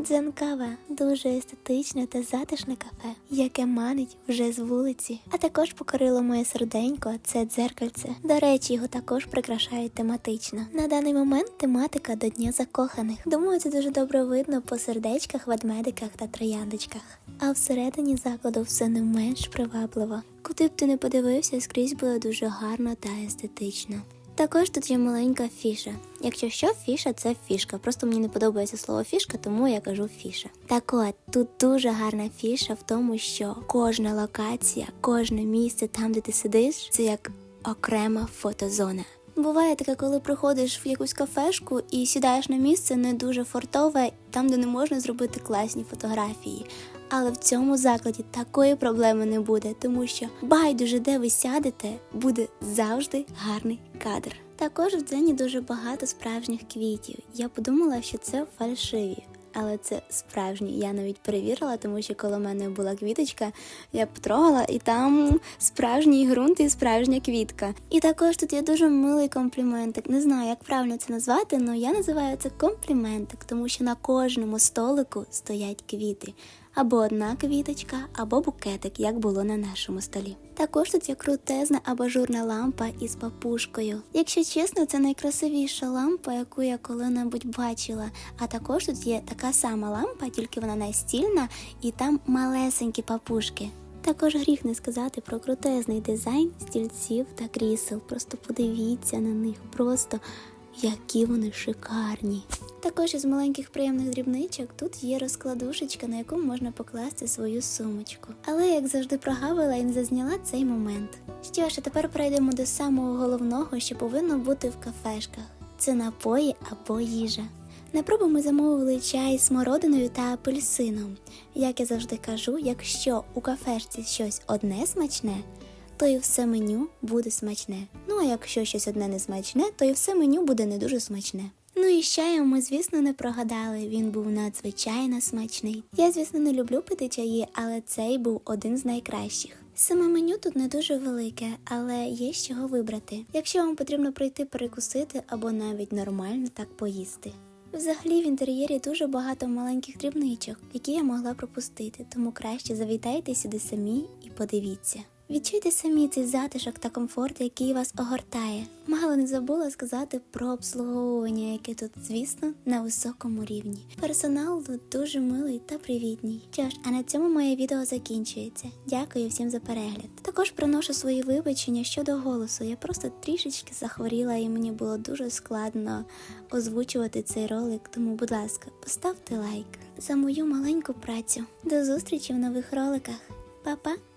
Дзенкава дуже естетичне та затишне кафе, яке манить вже з вулиці. А також покорило моє серденько це дзеркальце. До речі, його також прикрашають тематично. На даний момент тематика до Дня закоханих. Думаю, це дуже добре видно по сердечках, ведмедиках та трояндочках. А всередині закладу все не менш привабливо. Куди б ти не подивився, скрізь було дуже гарно та естетично. Також тут є маленька фіша. Якщо що, фіша це фішка. Просто мені не подобається слово фішка, тому я кажу фіша. Так от, тут дуже гарна фіша в тому, що кожна локація, кожне місце там, де ти сидиш, це як окрема фотозона. Буває таке, коли приходиш в якусь кафешку і сідаєш на місце не дуже фортове, там, де не можна зробити класні фотографії. Але в цьому закладі такої проблеми не буде, тому що байдуже, де ви сядете, буде завжди гарний кадр. Також в дзені дуже багато справжніх квітів. Я подумала, що це фальшиві. Але це справжні. Я навіть перевірила, тому що коли в мене була квіточка, я потрогала, і там справжній ґрунт і справжня квітка. І також тут є дуже милий компліментик. Не знаю, як правильно це назвати, але я називаю це компліментик, тому що на кожному столику стоять квіти. Або одна квіточка, або букетик, як було на нашому столі. Також тут є крутезна абажурна лампа із папушкою. Якщо чесно, це найкрасивіша лампа, яку я коли-небудь бачила. А також тут є така сама лампа, тільки вона настільна, і там малесенькі папушки. Також гріх не сказати про крутезний дизайн стільців та крісел. Просто подивіться на них, просто які вони шикарні. Також із маленьких приємних дрібничок тут є розкладушечка, на яку можна покласти свою сумочку. Але як завжди прогавила і не зазняла цей момент. Що ж, а тепер перейдемо до самого головного, що повинно бути в кафешках: це напої або їжа. На пробу ми замовили чай з смородиною та апельсином. Як я завжди кажу, якщо у кафешці щось одне смачне, то і все меню буде смачне. Ну а якщо щось одне не смачне, то і все меню буде не дуже смачне. Ну і з чаєм ми, звісно, не прогадали. Він був надзвичайно смачний. Я, звісно, не люблю пити чаї, але цей був один з найкращих. Саме меню тут не дуже велике, але є з чого вибрати, якщо вам потрібно прийти перекусити або навіть нормально так поїсти. Взагалі в інтер'єрі дуже багато маленьких дрібничок, які я могла пропустити, тому краще завітайте сюди самі і подивіться. Відчуйте самі цей затишок та комфорт, який вас огортає. Мало не забула сказати про обслуговування, яке тут, звісно, на високому рівні. Персонал тут дуже милий та привітний. Що ж, а на цьому моє відео закінчується. Дякую всім за перегляд. Також приношу свої вибачення щодо голосу. Я просто трішечки захворіла і мені було дуже складно озвучувати цей ролик. Тому, будь ласка, поставте лайк за мою маленьку працю. До зустрічі в нових роликах. Па-па!